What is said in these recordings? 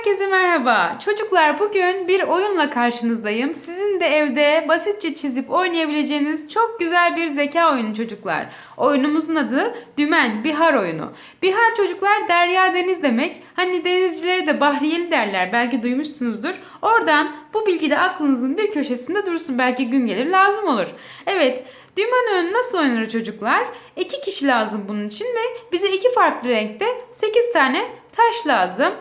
Herkese merhaba. Çocuklar bugün bir oyunla karşınızdayım. Sizin de evde basitçe çizip oynayabileceğiniz çok güzel bir zeka oyunu çocuklar. Oyunumuzun adı Dümen Bihar oyunu. Bihar çocuklar derya deniz demek. Hani denizcileri de bahriyeli derler. Belki duymuşsunuzdur. Oradan bu bilgi de aklınızın bir köşesinde dursun. Belki gün gelir lazım olur. Evet. Dümen oyunu nasıl oynanır çocuklar? İki kişi lazım bunun için ve bize iki farklı renkte 8 tane taş lazım.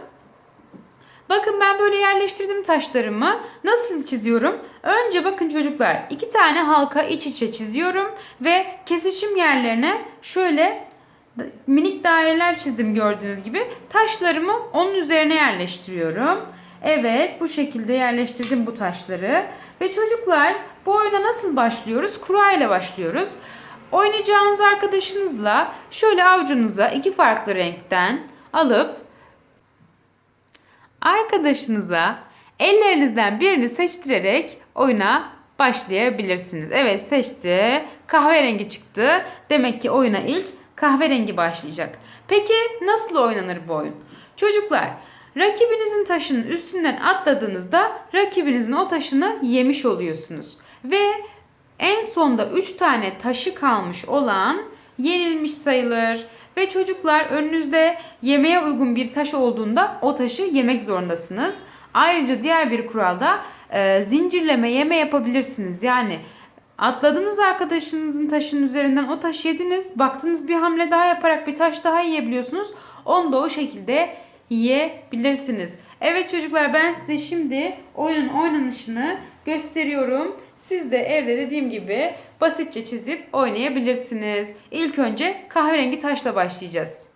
Bakın ben böyle yerleştirdim taşlarımı. Nasıl çiziyorum? Önce bakın çocuklar iki tane halka iç içe çiziyorum ve kesişim yerlerine şöyle minik daireler çizdim gördüğünüz gibi. Taşlarımı onun üzerine yerleştiriyorum. Evet bu şekilde yerleştirdim bu taşları. Ve çocuklar bu oyuna nasıl başlıyoruz? Kura ile başlıyoruz. Oynayacağınız arkadaşınızla şöyle avucunuza iki farklı renkten alıp arkadaşınıza ellerinizden birini seçtirerek oyuna başlayabilirsiniz. Evet seçti. Kahverengi çıktı. Demek ki oyuna ilk kahverengi başlayacak. Peki nasıl oynanır bu oyun? Çocuklar rakibinizin taşının üstünden atladığınızda rakibinizin o taşını yemiş oluyorsunuz. Ve en sonda 3 tane taşı kalmış olan yenilmiş sayılır. Ve çocuklar önünüzde yemeğe uygun bir taş olduğunda o taşı yemek zorundasınız. Ayrıca diğer bir kuralda e, zincirleme yeme yapabilirsiniz. Yani atladınız arkadaşınızın taşın üzerinden o taşı yediniz. Baktınız bir hamle daha yaparak bir taş daha yiyebiliyorsunuz. Onu da o şekilde yiyebilirsiniz. Evet çocuklar ben size şimdi oyunun oynanışını gösteriyorum. Siz de evde dediğim gibi basitçe çizip oynayabilirsiniz. İlk önce kahverengi taşla başlayacağız.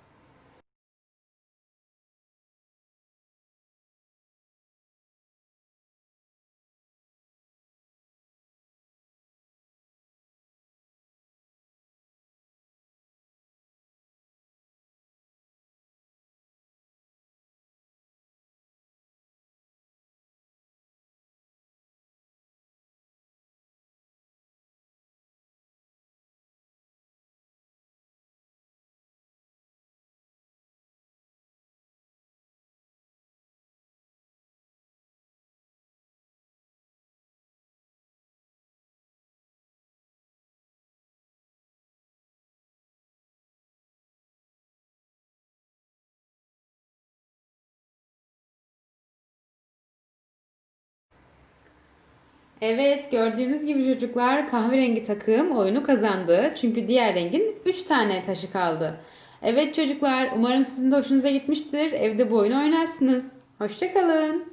Evet gördüğünüz gibi çocuklar kahverengi takım oyunu kazandı. Çünkü diğer rengin 3 tane taşı kaldı. Evet çocuklar umarım sizin de hoşunuza gitmiştir. Evde bu oyunu oynarsınız. Hoşçakalın.